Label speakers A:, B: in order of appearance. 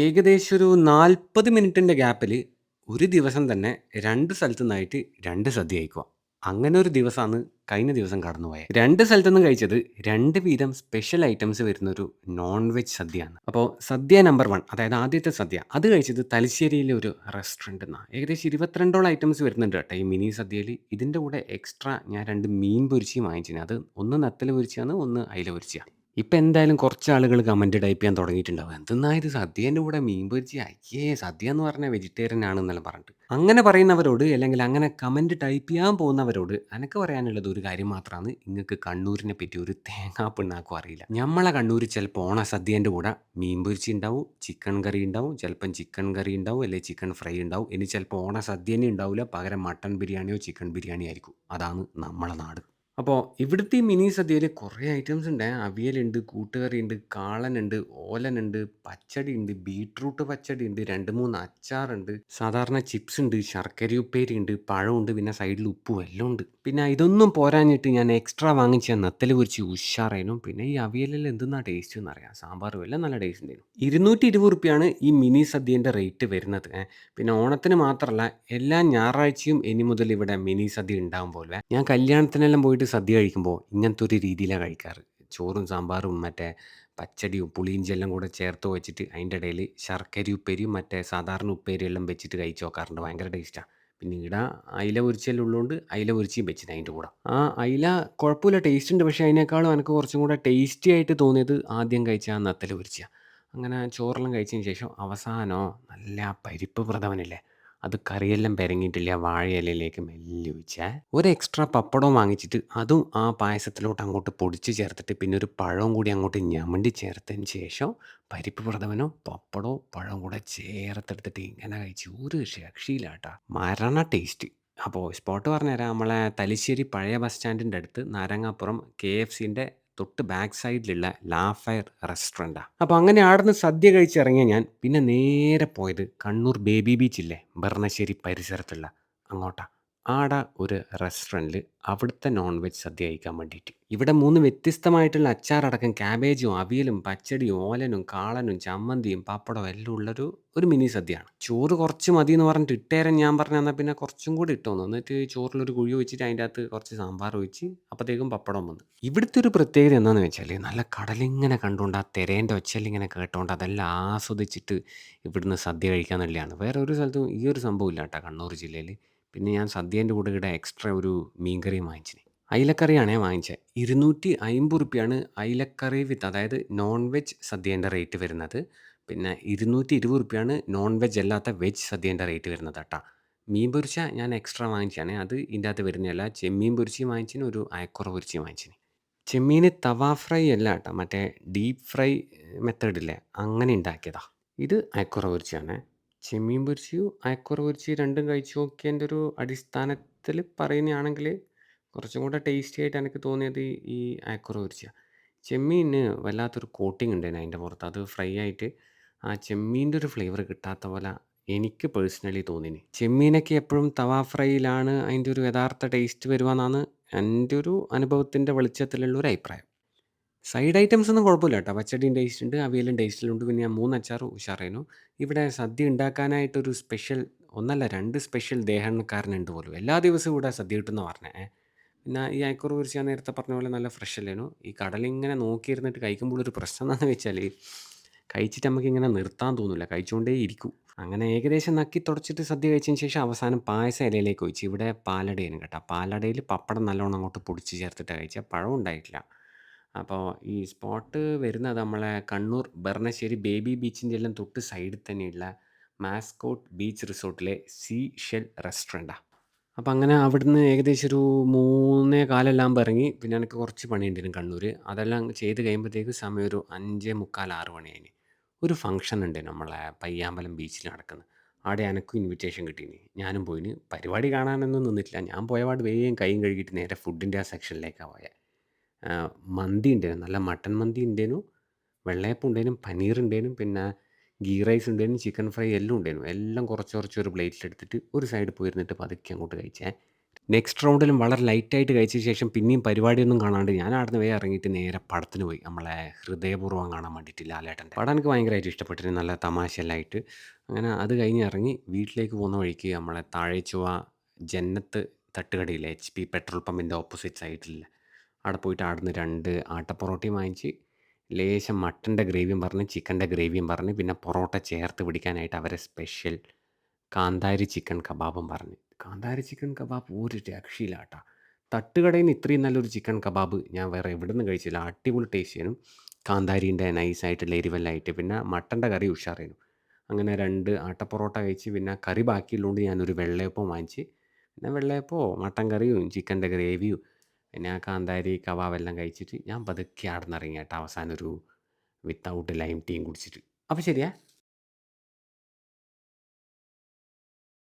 A: ഏകദേശം ഒരു 40 മിനിറ്റിന്റെ ഗ്യാപ്പിൽ ഒരു ദിവസം തന്നെ 2 സ്ഥലത്തുനിന്നായിട്ട് 2 സദ്യ കഴിക്കുക. ഒരു ദിവസാണ് കഴിഞ്ഞ ദിവസം കടന്നുപോയെ. 2 സ്ഥലത്തുനിന്നും കഴിച്ചത് രണ്ട് വീതം സ്പെഷ്യൽ ഐറ്റംസ് വരുന്ന ഒരു നോൺ വെജ് സദ്യയാണ്. അപ്പോൾ സദ്യ നമ്പർ 1 അതായത് ആദ്യത്തെ സദ്യ അത് കഴിച്ചത് തലശ്ശേരിയിലെ ഒരു റെസ്റ്റോറന്റ്ന്നാ. ഏകദേശം 22ഓളം ഐറ്റംസ് വരുന്നുണ്ട് കേട്ടോ ഈ മിനി സദ്യയിൽ ഇതിന്റെ കൂടെ എക്സ്ട്രാ ഞാൻ രണ്ട് മീൻ പൊരിച്ചയും വാങ്ങിച്ചിന്. അത് ഒന്ന് നത്തൽ പൊരിച്ചതാണ്, ഒന്ന് അയില പൊരിച്ചയാ. ഇപ്പൊ എന്തായാലും കുറച്ച് ആളുകൾ കമന്റ് ടൈപ്പ് ചെയ്യാൻ തുടങ്ങിയിട്ടുണ്ടാവും. എന്തെന്നാ ഇത് സദ്യേന്റെ കൂടെ മീൻ പൊരിച്ച് അയ്യേ! സദ്യ എന്ന് പറഞ്ഞാ വെജിറ്റേറിയൻ ആണെന്നെല്ലാം പറഞ്ഞിട്ട്. അങ്ങനെ പറയുന്നവരോട് അല്ലെങ്കിൽ അങ്ങനെ കമന്റ് ടൈപ്പ് ചെയ്യാൻ പോകുന്നവരോട് അനക്ക് പറയാനുള്ളത് ഒരു കാര്യം മാത്രമാണ് ഇങ്ങക്ക് കണ്ണൂരിനെ പറ്റി ഒരു തേങ്ങാപ്പിണ്ണാക്കും അറിയില്ല. ഞമ്മളെ കണ്ണൂര് ചെലപ്പോ ഓണ സദ്യേന്റെ കൂടെ മീൻ പൊരിച്ച് ഉണ്ടാവും, ചിക്കൻ കറി ഉണ്ടാവും, ചെലപ്പം ചിക്കൻ കറി ഉണ്ടാവും, അല്ലെങ്കിൽ ചിക്കൻ ഫ്രൈ ഉണ്ടാവും. ഇനി ചെലപ്പോ ഓണ സദ്യന്നെ ഉണ്ടാവില്ല പകരം മട്ടൻ ബിരിയാണിയോ ചിക്കൻ ബിരിയാണിയോ ആയിരിക്കും. അതാണ് നമ്മളെ നാട്. അപ്പോ ഇവിടുത്തെ ഈ മിനി സദ്യയിൽ കുറേ ഐറ്റംസ് ഉണ്ട്. അവിയലുണ്ട്, കൂട്ടുകറിയുണ്ട്, കാളനുണ്ട്, ഓലനുണ്ട്, പച്ചടിയുണ്ട്, ബീറ്റ്റൂട്ട് പച്ചടിയുണ്ട്, 2, 3 അച്ചാറുണ്ട്, സാധാരണ ചിപ്സ് ഉണ്ട്, ശർക്കര ഉപ്പേരി ഉണ്ട്, പഴമുണ്ട്, പിന്നെ സൈഡിൽ ഉപ്പും എല്ലാം ഉണ്ട്. പിന്നെ ഇതൊന്നും പോരാഞ്ഞിട്ട് ഞാൻ എക്സ്ട്രാ വാങ്ങിച്ച നത്തൽ പൊരിച്ച ഉഷാറേനു. പിന്നെ ഈ അവിയലിൽ എന്തെന്നാ ടേസ്റ്റ് എന്നറിയാം. സാമ്പാറും എല്ലാം നല്ല ടേസ്റ്റ് ഇരുപത് റുപ്യാണ് ഈ മിനി സദ്യന്റെ റേറ്റ് വരുന്നത്. പിന്നെ ഓണത്തിന് മാത്രമല്ല എല്ലാ ഞായറാഴ്ചയും ഇനി മുതൽ ഇവിടെ മിനി സദ്യ ഉണ്ടാവും പോലെ. ഞാൻ കല്യാണത്തിനെല്ലാം പോയിട്ട് സദ്യ കഴിക്കുമ്പോൾ ഇങ്ങനത്തെ ഒരു രീതിയിലാണ് കഴിക്കാറ്. ചോറും സാമ്പാറും മറ്റേ പച്ചടിയും പുളിയിഞ്ചി എല്ലാം കൂടെ ചേർത്ത് വെച്ചിട്ട് അതിന്റെ ഇടയിൽ ശർക്കര ഉപ്പേരിയും മറ്റേ സാധാരണ ഉപ്പേരി എല്ലാം വെച്ചിട്ട് കഴിച്ച് നോക്കാറുണ്ട്. ഭയങ്കര ടേസ്റ്റാ. പിന്നെ ഇട അയില പൊരിച്ചെല്ലാം ഉള്ളോണ്ട് അയില പൊരിച്ചയും വെച്ചിന് അതിന്റെ കൂടെ. ആ അയില കുഴപ്പമില്ല ടേസ്റ്റ് ഉണ്ട്. പക്ഷേ അതിനേക്കാളും എനക്ക് കുറച്ചും കൂടെ ടേസ്റ്റി ആയിട്ട് തോന്നിയത് ആദ്യം കഴിച്ച ആ നത്തൽ പൊരിച്ചയാ. അങ്ങനെ ചോറെല്ലാം കഴിച്ചതിന് ശേഷം അവസാനം നല്ല പരിപ്പ് പ്രഥമനില്ലേ അത് കറിയെല്ലാം പെരങ്ങിയിട്ടില്ല വാഴയിലയിലേക്ക് മെല്ലെ ഒഴിച്ചേ. ഒരു എക്സ്ട്രാ പപ്പടവും വാങ്ങിച്ചിട്ട് അതും ആ പായസത്തിലോട്ട് അങ്ങോട്ട് പൊടിച്ച് ചേർത്തിട്ട് പിന്നെ ഒരു പഴവും കൂടി അങ്ങോട്ട് ഞമണ്ടി ചേർത്തതിന് ശേഷം പരിപ്പ് പ്രഥമനോ പപ്പടവും പഴവും കൂടെ ചേർത്തെടുത്തിട്ട് ഇങ്ങനെ കഴിച്ച് ഒരു രക്ഷയിലാട്ടാ. മരണ ടേസ്റ്റ്. അപ്പോൾ സ്പോട്ട് പറഞ്ഞുതരാം. നമ്മളെ തലശ്ശേരി പഴയ ബസ് സ്റ്റാൻഡിന്റെ അടുത്ത് നാരങ്ങാപ്പുറം കെഎഫ്സിന്റെ തൊട്ട് ബാക്ക് സൈഡിലുള്ള ലാഫയർ റെസ്റ്റോറന്റാണ് അപ്പോൾ അങ്ങനെ ആടുന്ന് സദ്യ കഴിച്ചിറങ്ങിയ ഞാൻ പിന്നെ നേരെ പോയത് കണ്ണൂർ ബേബി ബീച്ചില്ലേ ഭരണശ്ശേരി പരിസരത്തുള്ള അങ്ങോട്ടാ. ആട ഒരു റെസ്റ്റോറന്റിൽ അവിടുത്തെ നോൺ വെജ് സദ്യ കഴിക്കാൻ വേണ്ടിയിട്ട്. ഇവിടെ മൂന്ന് വ്യത്യസ്തമായിട്ടുള്ള അച്ചാറടക്കം ക്യാബേജും, അവിയലും, പച്ചടിയും, ഓലനും, കാളനും, ചമ്മന്തിയും, പപ്പടവും എല്ലാം ഉള്ളൊരു ഒരു മിനി സദ്യയാണ്. ചോറ് കുറച്ച് മതി എന്ന് പറഞ്ഞിട്ട് ഇട്ടേരം ഞാൻ പറഞ്ഞു എന്നാ പിന്നെ കുറച്ചും കൂടി ഇട്ടോന്ന്. എന്നിട്ട് ചോറിലൊരു കുഴി ഒഴിച്ചിട്ട് അതിന്റെ അകത്ത് കുറച്ച് സാമ്പാർ ഒഴിച്ച് അപ്പോഴത്തേക്കും പപ്പടം വന്നു. ഇവിടുത്തെ ഒരു പ്രത്യേകത എന്താന്ന് വെച്ചാൽ നല്ല കടലിങ്ങനെ കണ്ടോണ്ട് ആ തിരേന്റെ ഒച്ചലിങ്ങനെ കേട്ടോണ്ട് അതെല്ലാം ആസ്വദിച്ചിട്ട് ഇവിടുന്ന് സദ്യ കഴിക്കാന്നുള്ളതാണ്. വേറെ ഒരു സ്ഥലത്തും ഈ ഒരു സംഭവം ഇല്ല കേട്ടോ കണ്ണൂർ ജില്ലയിൽ. പിന്നെ ഞാൻ സദ്യേന്റെ കൂടെ ഇവിടെ എക്സ്ട്രാ ഒരു മീൻ കറിയും വാങ്ങിച്ചിന്. അയിലക്കറിയാണേ വാങ്ങിച്ചേ. രൂ. 250 അയിലക്കറി വിത്ത് അതായത് നോൺ വെജ് സദ്യേന്റെ റേറ്റ് വരുന്നത്. പിന്നെ ഇരുന്നൂറ്റി ഇരുപത് റുപ്യാണ് നോൺ വെജ് അല്ലാത്ത വെജ് സദ്യേന്റെ റേറ്റ് വരുന്നത് കേട്ടോ. മീൻ പൊരിച്ച ഞാൻ എക്സ്ട്രാ വാങ്ങിച്ചാണ് അത് ഇതിന്റെ അകത്ത് വരുന്നതല്ല. ചെമ്മീൻ പൊരിച്ചയും വാങ്ങിച്ചിന്, ഒരു അയക്കുറ പൊരിച്ചയും വാങ്ങിച്ചിന്. ചെമ്മീന് തവ ഫ്രൈ അല്ല കേട്ടോ. മറ്റേ ഡീപ്പ് ഫ്രൈ മെത്തേഡില്ലേ അങ്ങനെ ഉണ്ടാക്കിയതാ. ഇത് അയക്കുറ പൊരിച്ചയാണേ. ചെമ്മീൻ പൊരിച്ചു അയക്കുറ പൊരിച്ചയും രണ്ടും കഴിച്ചു നോക്കിയതിന്റെ ഒരു അടിസ്ഥാനത്തിൽ പറയുന്നതാണെങ്കിൽ കുറച്ചും കൂടെ ടേസ്റ്റി ആയിട്ട് എനിക്ക് തോന്നിയത് ഈ അയക്കുറ പൊരിച്ചയാ. ചെമ്മീന് വല്ലാത്തൊരു കോട്ടിംഗ് ഉണ്ട് അതിന്റെ പുറത്ത്. അത് ഫ്രൈ ആയിട്ട് ആ ചെമ്മീന്റെ ഒരു ഫ്ലേവർ കിട്ടാത്ത പോലെ എനിക്ക് പേഴ്സണലി തോന്നിന്. ചെമ്മീനൊക്കെ എപ്പോഴും തവ ഫ്രൈയിലാണ് അതിന്റെ ഒരു യഥാർത്ഥ ടേസ്റ്റ് വരുവാന്നാണ് എന്റെ ഒരു അനുഭവത്തിന്റെ വെളിച്ചത്തിലുള്ള ഒരു അഭിപ്രായം. സൈഡ് ഐറ്റംസ് ഒന്നും കുഴപ്പമില്ല കേട്ടോ. പച്ചടിയും ടേസ്റ്റ് ഉണ്ട്, അവിയലും ടേസ്റ്റിലുണ്ട്. പിന്നെ ഞാൻ മൂന്ന് അച്ചാർ ഉഷാറേനു ഇവിടെ സദ്യ ഉണ്ടാക്കാനായിട്ടൊരു സ്പെഷ്യൽ ഒന്നല്ല രണ്ട് സ്പെഷ്യൽ ദേഹക്കാരനുണ്ട് പോലും. എല്ലാ ദിവസവും ഇവിടെ സദ്യ കിട്ടുമെന്ന് പറഞ്ഞേ. പിന്നെ ഈ അയക്കൂറ കുറിച്ച് ഞാൻ നേരത്തെ പറഞ്ഞ പോലെ നല്ല ഫ്രഷ് അല്ലേനു. ഈ കടലിങ്ങനെ നോക്കിയിരുന്നിട്ട് കഴിക്കുമ്പോൾ ഒരു പ്രശ്നം എന്താണെന്ന് വെച്ചാൽ കഴിച്ചിട്ട് നമുക്ക് ഇങ്ങനെ നിർത്താൻ തോന്നില്ല കഴിച്ചുകൊണ്ടേ ഇരിക്കും. അങ്ങനെ ഏകദേശം നക്കി തുടച്ചിട്ട് സദ്യ കഴിച്ചതിന് ശേഷം അവസാനം പായസം ഇലയിലേക്ക് ഒഴിച്ച്. ഇവിടെ പാലടയാണ് കേട്ടോ. പാലടയിൽ പപ്പടം നല്ലോണം അങ്ങോട്ട് പൊടിച്ച് ചേർത്തിട്ട് കഴിച്ചാൽ പഴം ഉണ്ടായിട്ടില്ല. അപ്പോൾ ഈ സ്പോട്ട് വരുന്നത് നമ്മളെ കണ്ണൂർ ബർണശ്ശേരി ബേബി ബീച്ചിന്റെ എല്ലാം തൊട്ട് സൈഡിൽ തന്നെയുള്ള മാസ്കോട്ട് ബീച്ച് റിസോർട്ടിലെ സീ ഷെൽ റെസ്റ്റോറന്റാണ് അപ്പോൾ അങ്ങനെ അവിടുന്ന് ഏകദേശം ഒരു 3:15 എല്ലാം ആകുമ്പോ ഇറങ്ങി. പിന്നെ എനിക്ക് കുറച്ച് പണിയുണ്ടായിരുന്നു കണ്ണൂർ അതെല്ലാം ചെയ്ത് കഴിയുമ്പോഴത്തേക്ക് സമയം ഒരു 5:45, 6 മണിയായിന്. ഒരു ഫംഗ്ഷൻ ഉണ്ട് നമ്മളെ പയ്യാമ്പലം ബീച്ചിൽ നടക്കുന്നത്. അവിടെ എനക്കും ഇൻവിറ്റേഷൻ കിട്ടിയിന് ഞാനും പോയിന്. പരിപാടി കാണാനൊന്നും നിന്നിട്ടില്ല. ഞാൻ പോയപാട് വേഗം കൈയും കഴുകിയിട്ട് നേരെ ഫുഡിന്റെ ആ സെക്ഷനിലേക്കാണ് പോയെ. മന്തി ഉണ്ടായിരുന്നു. നല്ല മട്ടൻ മന്തി ഉണ്ടായിരുന്നു. വെള്ളയപ്പം ഉണ്ടായിരുന്നു, പനീർ ഉണ്ടായിരുന്നു, പിന്നെ ഗീ റൈസ് ഉണ്ടായിരുന്നു, ചിക്കൻ ഫ്രൈ എല്ലാം ഉണ്ടായിരുന്നു. എല്ലാം കുറച്ച് കുറച്ച് ഒരു പ്ലേറ്റിലെടുത്തിട്ട് ഒരു സൈഡിൽ പോയിരുന്നിട്ട് പതുക്കെ അങ്ങോട്ട് കഴിച്ചേ. നെക്സ്റ്റ് റൗണ്ടിലും വളരെ ലൈറ്റായിട്ട് കഴിച്ച ശേഷം പിന്നെയും പരിപാടിയൊന്നും കാണാണ്ട് ഞാൻ അവിടെ വേഗം ഇറങ്ങിയിട്ട് നേരെ പടത്തിന് പോയി. നമ്മളെ ഹൃദയപൂർവം കാണാൻ വേണ്ടിയിട്ട് ലാലേട്ടന്റെ. പടം എനിക്ക് ഭയങ്കരമായിട്ട് ഇഷ്ടപ്പെട്ടിരുന്നു. നല്ല തമാശയിലായിട്ട്. അങ്ങനെ അത് കഴിഞ്ഞ് ഇറങ്ങി വീട്ടിലേക്ക് പോകുന്ന വഴിക്ക് നമ്മളെ താഴെച്ചുവ ജന്നത്ത് തട്ടുകടയിലെ എച്ച് പി പെട്രോൾ പമ്പിന്റെ ഓപ്പോസിറ്റ് സൈഡിൽ അവിടെ പോയിട്ട് അവിടുന്ന് രണ്ട് ആട്ടപ്പൊറോട്ടയും വാങ്ങിച്ച് ലേശം മട്ടന്റെ ഗ്രേവിയും പറഞ്ഞ് ചിക്കന്റെ ഗ്രേവിയും പറഞ്ഞ് പിന്നെ പൊറോട്ട ചേർത്ത് പിടിക്കാനായിട്ട് അവരെ സ്പെഷ്യൽ കാന്താരി ചിക്കൻ കബാബും പറഞ്ഞ്. കാന്താരി ചിക്കൻ കബാബ് ഒരു രക്ഷയില്ല കേട്ടോ. തട്ടുകടയിൽ നിന്ന് ഇത്രയും നല്ലൊരു ചിക്കൻ കബാബ് ഞാൻ വേറെ എവിടെ നിന്ന് കഴിച്ചില്ല. അടിപൊളി ടേസ്റ്റിനും കാന്താരീന്റെ നൈസായിട്ടുള്ള എരിവെല്ലായിട്ട് പിന്നെ മട്ടന്റെ കറി ഉഷാറായിരുന്നു. അങ്ങനെ രണ്ട് ആട്ടപ്പൊറോട്ട കഴിച്ച് പിന്നെ കറി ബാക്കിയുള്ളതുകൊണ്ട് ഞാനൊരു വെള്ളയപ്പം വാങ്ങിച്ച് പിന്നെ വെള്ളയപ്പോ മട്ടൻ കറിയും ചിക്കന്റെ ഗ്രേവിയും പിന്നെ ആ കാന്താരി കബാബെല്ലാം കഴിച്ചിട്ട് ഞാൻ പതുക്കെ അവിടുന്ന് ഇറങ്ങി കേട്ടോ. അവസാനം ഒരു വിത്തൗട്ട് ലൈം ടീയും കുടിച്ചിട്ട്. അപ്പോൾ ശരിയേ.